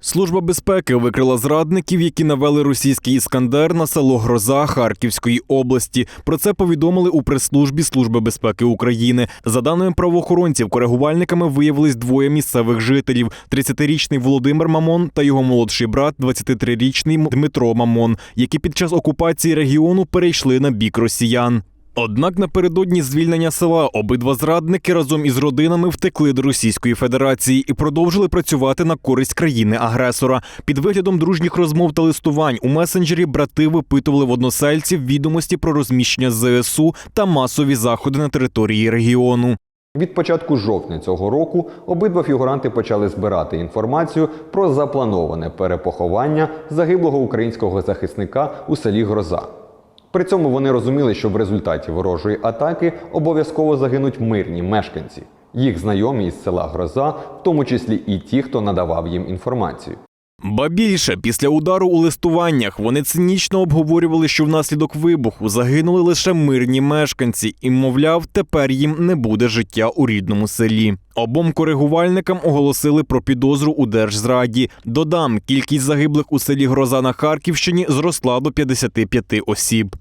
Служба безпеки викрила зрадників, які навели російський іскандер на село Гроза Харківської області. Про це повідомили у прес-службі Служби безпеки України. За даними правоохоронців, коригувальниками виявились двоє місцевих жителів: 30-річний Володимир Мамон та його молодший брат, 23-річний Дмитро Мамон, які під час окупації регіону перейшли на бік росіян. Однак напередодні звільнення села обидва зрадники разом із родинами втекли до Російської Федерації і продовжили працювати на користь країни-агресора. Під виглядом дружніх розмов та листувань у месенджері брати випитували в односельців відомості про розміщення ЗСУ та масові заходи на території регіону. Від початку жовтня цього року обидва фігуранти почали збирати інформацію про заплановане перепоховання загиблого українського захисника у селі Гроза. При цьому вони розуміли, що в результаті ворожої атаки обов'язково загинуть мирні мешканці, їх знайомі із села Гроза, в тому числі і ті, хто надавав їм інформацію. Ба більше після удару у листуваннях вони цинічно обговорювали, що внаслідок вибуху загинули лише мирні мешканці, і, мовляв, тепер їм не буде життя у рідному селі. Обом коригувальникам оголосили про підозру у держзраді. Додам, кількість загиблих у селі Гроза на Харківщині зросла до 55 осіб.